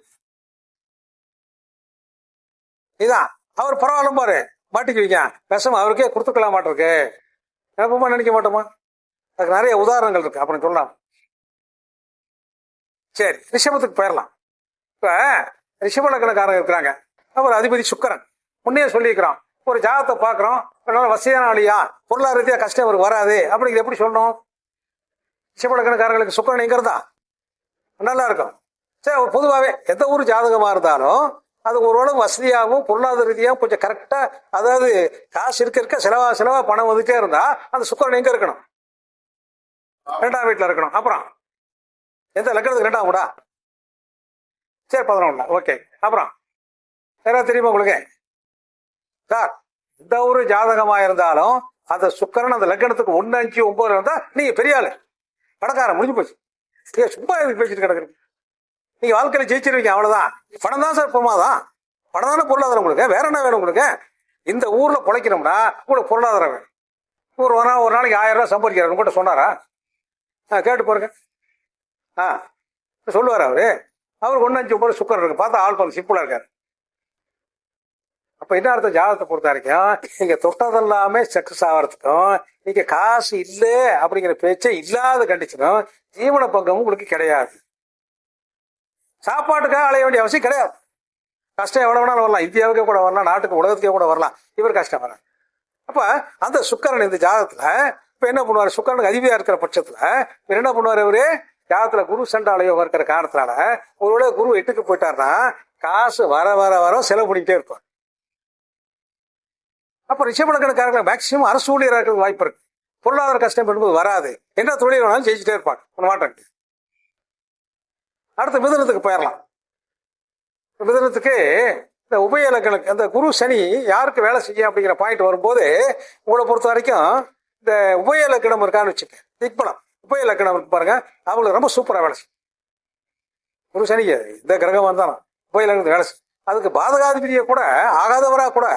இதான் அவர் பரவாயில்ல பாரு. மாட்டிக்குவீங்க விஷம் அவருக்கே கொடுத்துக்கலாம் மாட்டிருக்கு. எப்பமா நினைக்க மாட்டோமா? அதுக்கு நிறைய உதாரணங்கள் இருக்கு. அப்புறம் சொல்லலாம். சரி ரிஷபத்துக்கு போயிடலாம். இப்ப ரிஷபலக்கணக்காரங்க இருக்கிறாங்க. அவர் அதிபதி சுக்கரன். முன்னே சொல்லியிருக்கிறோம் ஒரு ஜாதகத்தை பார்க்குறோம். நல்ல வசதியான ஆளியா பொருளாதார கஷ்டம் அவருக்கு வராது. அப்படிங்கிறது எப்படி சொல்லணும்? ரிஷபலக்கணக்காரங்களுக்கு சுக்கரன் எங்கிறதா நல்லா இருக்கும். சரி பொதுவாகவே எந்த ஊர் ஜாதகமாக இருந்தாலும் அது ஓரளவு வசதியாகவும் பொருளாதார ரீதியாகவும் கொஞ்சம் கரெக்டாக அதாவது காசு இருக்க இருக்க செலவா செலவா பணம் வந்துட்டே இருந்தா அந்த சுக்கரன் எங்க இருக்கணும்? ரெண்டாம் வீட்டில் இருக்கணும். அப்புறம் எந்த லக்கணத்துக்கு ரெண்டாம் கூடா சரி பதினொன்றா ஓகே அப்புறம் வேற தெரியுமா உங்களுக்கு? சார் எந்த ஒரு ஜாதகமாக இருந்தாலும் அந்த சுக்கரன் அந்த லக்கணத்துக்கு ஒன்று அஞ்சு ஒம்பது இருந்தால் நீங்கள் பெரிய ஆளு. பணக்காரன் முடிஞ்சு போச்சு. சும்மா பேசிட்டு கிடக்குறீங்க. நீங்க வாழ்க்கையில ஜெயிச்சிருவீங்க அவ்வளவுதான். பணம் தான் சார் பொருளாதான் பணம் தானே பொருளாதாரம் உங்களுக்கு? வேற என்ன வேணும் உங்களுக்கு? இந்த ஊர்ல பிழைக்கணும்னா உங்களுக்கு பொருளாதாரம் வேணும். ஒரு ஒரு நாள் ஒரு நாளைக்கு ஆயிரம் ரூபாய் சம்பாதிக்கிறார். உங்கள்கிட்ட சொன்னாரா? ஆ கேட்டு பாருங்க. ஆ சொல்லுவார் அவரு? அவருக்கு ஒன்று அஞ்சு ஒன்பது சுக்கர் இருக்கு. பார்த்தா ஆள் பண்ண சிம்பிளா இருக்காரு. அப்ப என்ன அர்த்தம்? ஜாதகத்தை பொறுத்த வரைக்கும் நீங்க தொட்டதெல்லாமே சக்சஸ் ஆகிறதுக்கும் நீங்க காசு இல்லை அப்படிங்கிற பேச்சே இல்லாத கண்டிஷனும் ஜீவன பங்கம் உங்களுக்கு கிடையாது. சாப்பாட்டுக்காக அலைய வேண்டிய அவசியம் கிடையாது. கஷ்டம் எவ்வளோ வேணாலும் வரலாம். இந்தியாவுக்கே கூட வரலாம் நாட்டுக்கு உலகத்துக்கே கூட வரலாம். இவர் கஷ்டம் வர அப்போ அந்த சுக்கரன் இந்த ஜாதகத்தில் இப்போ என்ன பண்ணுவார்? சுக்கரனுக்கு அதிபதியாக இருக்கிற பட்சத்தில் இவர் என்ன பண்ணுவார் இவர்? ஜாதகத்தில் குரு சண்டாலயம் இருக்கிற காரணத்தினால ஒருவேளை குரு எட்டுக்கு போயிட்டாருன்னா காசு வர வர வர செலவு பண்ணிக்கிட்டே இருப்பார். அப்போ ரிஷபலக்கணக்காரர்கள் மேக்சிமம் அரசு ஊழியராக வாய்ப்பு இருக்கு. பொருளாதார கஷ்டம் என்பது வராது. என்ன தொழில் வேணாலும் ஜெயிச்சுட்டே இருப்பாங்க ஒன்று மாட்டாங்க அடுத்த மிதனத்துக்கு போயிடலாம் மிதனத்துக்கு இந்த உபயலக்கணக்கு அந்த குரு சனி யாருக்கு வேலை செய்யும் அப்படிங்கிற பாயிண்ட் வரும்போது உங்களை பொறுத்த வரைக்கும் இந்த உபயலக்கணம் இருக்கான்னு வச்சுக்க திக்பலம் உபயலக்கணம் இருக்கு பாருங்க. அவங்களுக்கு ரொம்ப சூப்பராக வேலை செய்யும். குரு சனி இந்த கிரகம் இருந்தாலும் உபயலக்கணத்துக்கு வேலை செய்யும். அதுக்கு பாதகாதிபதியை கூட ஆகாதவராக கூட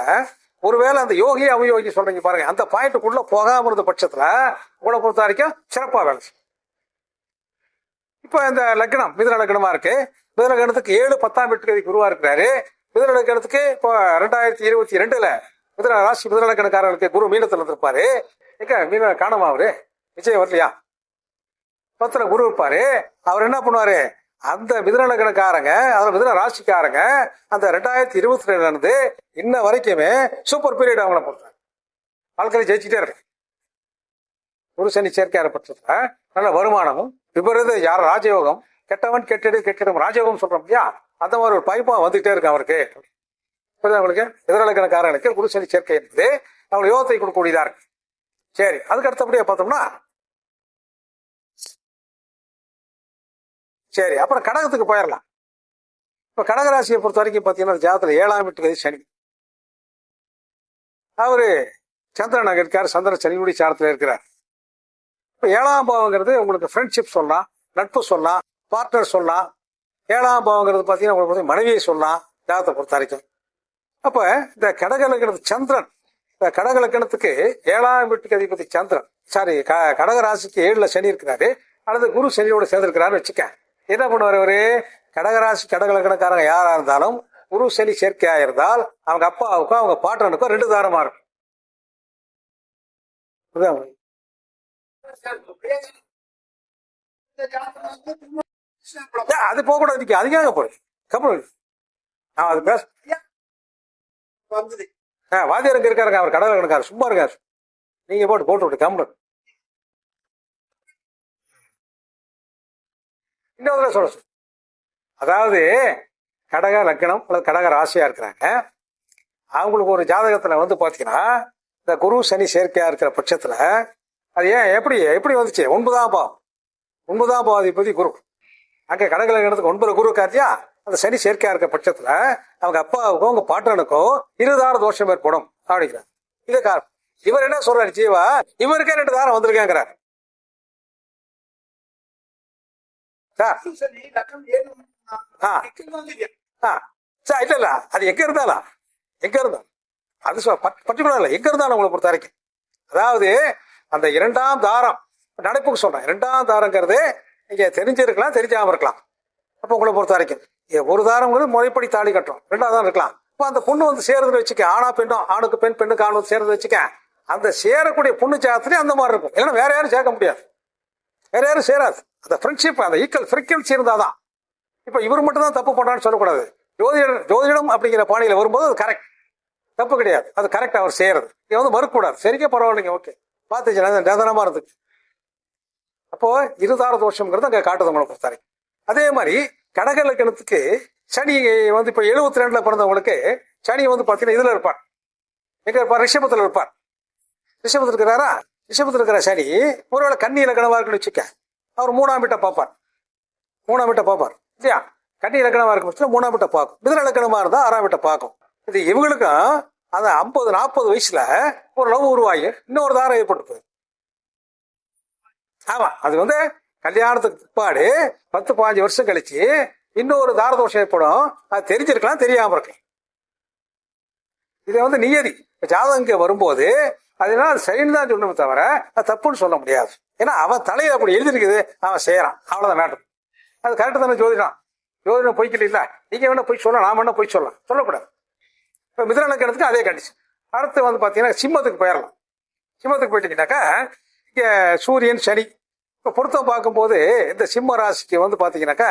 ஒருவேளை அந்த யோகி அவயோகி சொல்றீங்க பாருங்க. அந்த பாயிண்ட்டுக்குள்ள போகாம இருந்த பட்சத்துல உங்களை பொறுத்த வரைக்கும் சிறப்பாக வேலை செய்யும். இப்போ இந்த லக்னம் மிதன லக்னமா இருக்கு. மிதன லக்னத்துக்கு ஏழு பத்தாம் வீட்டுக்கு குருவா இருக்கிறாரு. மிதன லக்னத்துக்கு இப்போ ரெண்டாயிரத்தி இருபத்தி ரெண்டுல மிதன ராசி மிதன லக்னக்காரர்களுக்கு குரு மீனத்துல இருந்திருப்பாரு எங்க? மீன காணாம அவரு? விஜய் வரலையா? பத்துல குரு இருப்பாரு. அவர் என்ன பண்ணுவாரு? அந்த மிதன லக்னக்காரங்க அதுல மிதன ராசிக்காரங்க அந்த ரெண்டாயிரத்தி இருபத்தி ரெண்டுல இருந்து இன்ன வரைக்குமே சூப்பர் பீரியட் அவங்கள பொறுத்தாங்க வாழ்க்கையில ஜெயிச்சுட்டே இருக்கு. குரு சனி சேர்க்கை பட்சத்துல நல்ல வருமானமும் விபரீத யார்? ராஜயோகம். கெட்டவன் கெட்டிடு கெட்டிடும் ராஜயோகம் சொல்றோம் இல்லையா? அந்த மாதிரி ஒரு பைப்பா வந்துகிட்டே இருக்கு அவருக்கு. அவங்களுக்கு உங்களுக்கு? எதிரலக்கணக்காரர்களுக்கு குரு சேர்க்கை என்பது அவங்களுக்கு யோகத்தை கொடுக்கக்கூடியதா இருக்கு சரி அதுக்கு அடுத்தபடியா பார்த்தோம்னா சரி அப்புறம் கடகத்துக்கு போயிடலாம் இப்ப கடகராசியை பொறுத்த வரைக்கும் பாத்தீங்கன்னா ஜாதத்துல ஏழாம் வீட்டுக்கு சனி. அவரு சந்திரன் அங்க இருக்காரு. சந்திரன் சனியுடைய சாரத்துல இருக்கிறார். இப்போ ஏழாம் பாவங்கிறது உங்களுக்கு ஃப்ரெண்ட்ஷிப் சொல்லலாம் நட்பு சொல்லலாம் பார்ட்னர் சொல்லலாம் ஏழாம் பாவங்கிறது பார்த்தீங்கன்னா உங்களுக்கு மனைவியை சொல்லலாம் ஜாதத்தை பொறுத்த வரைக்கும். அப்போ இந்த கடகலக்கணத்து சந்திரன் இந்த கடகலக்கணத்துக்கு ஏழாம் வீட்டுக்கு அதிபதி சந்திரன் சாரி க- கடக ராசிக்கு ஏழுல சனி இருக்கிறாரு அல்லது குரு சனியோட சேர்ந்திருக்கிறாருன்னு வச்சுக்க என்ன பண்ணுவார் அவரு? கடகராசி கடகலக்கணக்காரங்க யாரா இருந்தாலும் குரு சனி சேர்க்கையா இருந்தால் அவங்க அப்பாவுக்கும் அவங்க பாட்டனுக்கும் ரெண்டு தாரமா இருக்கும். புரியுதா அது போக கூடாது நிக்க. அதுக்காக போறது கப்பல் அவன் அது பேச ஆ, வாத்தியார் இங்க இருக்காருங்க. அவர் கடவுள் கிடக்காரு சும்மா இருக்காரு. நீங்க போட்டு போட்டு விட்டு கம்பல் இன்னொரு சொல்ல சொல்லு அதாவது கடக லக்கணம் அல்லது கடக ராசியா இருக்கிறாங்க. அவங்களுக்கு ஒரு ஜாதகத்துல வந்து பாத்தீங்கன்னா இந்த குரு சனி சேர்க்கையா இருக்கிற பட்சத்துல அது ஏன் எப்படி எப்படி வந்துச்சு? ஒன்பதாம் பாவம். ஒன்பதாம் பாவாதிபதி குரு. அங்க கடக லக்னத்துக்கு ஒன்பது குரு காத்தியா அந்த சனி சேர்க்கையா இருக்க பட்சத்துல அவங்க அப்பாவுக்கும் அவங்க பாட்டனுக்கும் இருதார தோஷம் ஏற்படும் அப்படிங்கிறார். இது காரணம். இவர் என்ன சொல்றாரு ஜீவா? இவருக்கே ரெண்டு தாரம் வந்திருக்கேங்கிறார். சார் சரி ஆ. இல்ல இல்ல அது எங்க இருந்தாலா? எங்க இருந்தா அது பர்டிகுலர் எங்க இருந்தாலும் உங்களை பொறுத்த வரைக்கும். அதாவது அந்த இரண்டாம் தாரம் நடப்புக்கு சொல்றேன். இரண்டாம் தாரங்கிறது நீங்க தெரிஞ்சிருக்கலாம் தெரிஞ்சாம இருக்கலாம். அப்போ உங்களை பொறுத்த வரைக்கும். ஒரு தாரங்கிறது முறைப்படி தாலி கட்டுறோம். ரெண்டாவது தாரம் இருக்கலாம். இப்போ அந்த பொண்ணு வந்து சேருதுன்னு வச்சுக்க ஆணா பெண்ணும் ஆணுக்கு பெண் பெண்ணுக்கு ஆணு வந்து சேருது வச்சுக்க அந்த சேரக்கூடிய பொண்ணு சேர்த்துலேயே அந்த மாதிரி இருக்கும். இல்லைன்னா வேற யாரும் சேர்க்க முடியாது. வேற யாரும் சேராது. அந்த ஃப்ரெண்ட்ஷிப் அந்த ஈக்குவல் ஃப்ரீக்வன்சி இருந்தாதான். இப்போ இவர் மட்டும் தான் தப்பு பண்றான்னு சொல்லக்கூடாது. ஜோதிடம் ஜோதிடம் அப்படிங்கிற பாணியில வரும்போது அது கரெக்ட் தப்பு கிடையாது. அது கரெக்ட் அவர் செய்யறது. இதை வந்து மறுக்கக்கூடாது. சரிக்கே பரவாயில்லைங்க ஓகே பார்த்துச்சுன்னா அந்த நிதனமாக இருந்துச்சு அப்போது இருதார தோஷங்கிறது அங்கே காட்டுது உங்களை பொறுத்த அதே மாதிரி கடக லக்கணத்துக்கு சனி வந்து இப்போ எழுபத்தி ரெண்டில் பிறந்தவங்களுக்கு சனி வந்து பார்த்தீங்கன்னா இதில் இருப்பார் எங்கே இருப்பார்? ரிஷபத்தில் இருப்பார். ரிஷபத்தில் இருக்கிறாரா? ரிஷபத்தில் இருக்கிற சனி ஒருவேளை கண்ணி இலக்கணமாக இருக்குன்னு வச்சுக்க அவர் மூணாம் வீட்டை பார்ப்பார். மூணாம் வீட்டை பார்ப்பார். இல்லையா? கன்னி இலக்கணமாக இருக்கும் மூணாம் வீட்டை பார்க்கும். மிதன இலக்கணமாக இருந்தால் ஆறாம் வீட்டை பார்க்கும். இது இவங்களுக்கும் அந்த ஐம்பது நாற்பது வயசுல ஒரு லவ் உருவாகி இன்னொரு தாரம் ஏற்பட்டு போகுது ஆமா அது வந்து கல்யாணத்துக்கு பிற்பாடு பத்து பாஞ்சு வருஷம் கழிச்சு இன்னொரு தாரதோஷம் ஏற்படும். அது தெரிஞ்சிருக்கலாம் தெரியாம இருக்கலாம். இது வந்து நியதி ஜாதகம் இங்கே வரும்போது அதனால அது சரின்னு தான் சொல்லணுமே தவிர அது தப்புன்னு சொல்ல முடியாது. ஏன்னா அவன் தலையை அப்படி எழுதிருக்குது அவன் செய்யறான். அவ்வளவுதான் மேட்டர். அது கரெக்டு தானே ஜோதிடம். ஜோதிடம் பொய்க்கல இல்லை நீங்க வேணா போய் சொல்லலாம் நான் வேணா போய் சொல்லலாம். சொல்லக்கூடாது. இப்போ மிதனக்கணத்துக்கு அதே கண்டிஷன் அடுத்து வந்து பார்த்தீங்கன்னா சிம்மத்துக்கு போயிடலாம் சிம்மத்துக்கு போயிட்டீங்கன்னாக்கா இங்கே சூரியன் சனி இப்போ பொருத்தம் பார்க்கும்போது இந்த சிம்ம ராசிக்கு வந்து பார்த்தீங்கன்னாக்கா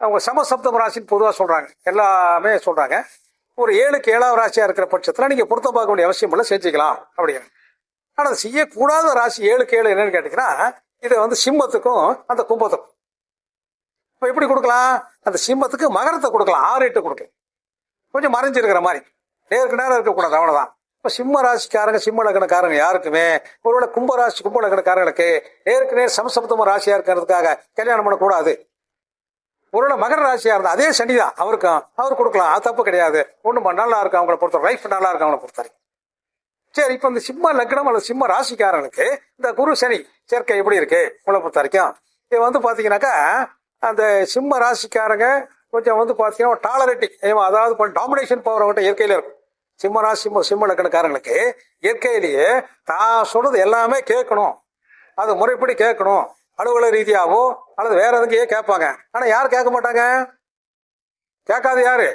அவங்க சமசப்தம் ராசின்னு பொதுவாக சொல்கிறாங்க எல்லாமே சொல்கிறாங்க ஒரு ஏழுக்கு ஏழாவது ராசியாக இருக்கிற பட்சத்தில் நீங்கள் பொருத்தம் பார்க்க வேண்டிய அவசியம் இல்லை செஞ்சுக்கலாம் அப்படிங்கிறாங்க. ஆனால் செய்யக்கூடாத ராசி ஏழுக்கு ஏழு என்னன்னு கேட்டிங்கன்னா இதை வந்து சிம்மத்துக்கும் அந்த கும்பத்துக்கும். இப்போ எப்படி கொடுக்கலாம்? அந்த சிம்மத்துக்கு மகரத்தை கொடுக்கலாம். ஆறு எட்டு கொடுக்கலாம். கொஞ்சம் மறைஞ்சிருக்கிற மாதிரி. நேருக்கு நேரம் இருக்கக்கூடாது அவ்வளவுதான். இப்போ சிம்ம ராசிக்காரங்க சிம்ம லக்னக்காரங்க யாருக்குமே ஒருவேளை கும்ப ராசி கும்ப லக்னக்காரங்களுக்கு நேருக்கு நேர் சமசப்தம ராசியா இருக்கிறதுக்காக கல்யாணம் பண்ணக்கூடாது. ஒருவேளை மகர ராசியா இருந்தா அதே சனி தான் அவருக்கும் அவர் கொடுக்கலாம். அது தப்பு கிடையாது. ஒன்றும் நல்லா இருக்கும் அவங்கள பொறுத்த லைஃப் நல்லா இருக்கும் அவங்கள பொறுத்தவரை சரி இப்போ இந்த சிம்ம லக்னம் அல்லது சிம்ம ராசிக்காரனுக்கு இந்த குரு சனி சேர்க்கை எப்படி இருக்கு உங்களை பொறுத்த வரைக்கும்? இது வந்து பாத்தீங்கன்னாக்கா அந்த சிம்ம ராசிக்காரங்க கொஞ்சம் வந்து பாத்தீங்கன்னா டாலரேட்டிங் அதாவது கொஞ்சம் டாமினேஷன் பவர் அவங்கள்ட்ட இயற்கையில இருக்கும். சிம்ம ராசி சிம்ம சிம்ம லக்கணக்காரங்களுக்கு இயற்கையிலேயே தான் சொல்றது எல்லாமே கேட்கணும். அது முறைப்படி கேட்கணும். அலுவலக ரீதியாவோ அல்லது வேற எதுக்கையே கேட்பாங்க. ஆனா யார் கேட்க மாட்டாங்க? கேட்காது யாரு?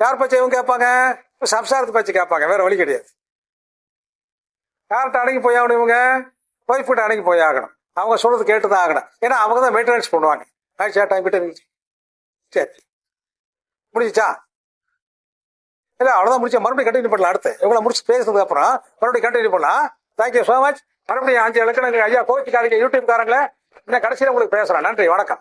யார் பச்சை இவங்க கேட்பாங்க? சம்சாரத்து பச்சை கேட்பாங்க வேற வழி கிடையாது. யார்கிட்ட அடங்கி போய் ஆகணும் இவங்க? ஒய்ஃப் கிட்ட அடங்கி போய் ஆகணும். அவங்க சொல்றது கேட்டு தான் ஆகணும். ஏன்னா அவங்க தான் மெயின்டெனன்ஸ் பண்ணுவாங்க. ஆயிடுச்சா டைம் கிட்ட சரி. முடிஞ்சிச்சா? இல்ல அவ்வளவுதான் முடிச்சா மறுபடியும் கண்டினியூ பண்ணலாம் அடுத்து. இவ்வளவு முடிச்சு பேசுனதுக்கு அப்புறம் மறுபடியும் கண்டினியூ பண்ணலாம். தேங்க்யூ ஸோ மச் மறுபடியும் அஞ்சு இலக்கணங்க ஐயா கோச்சிக்காரங்க யூடியூப் காரங்களே இன்னும் கடைசியில் உங்களுக்கு பேசுறேன். நன்றி வணக்கம்.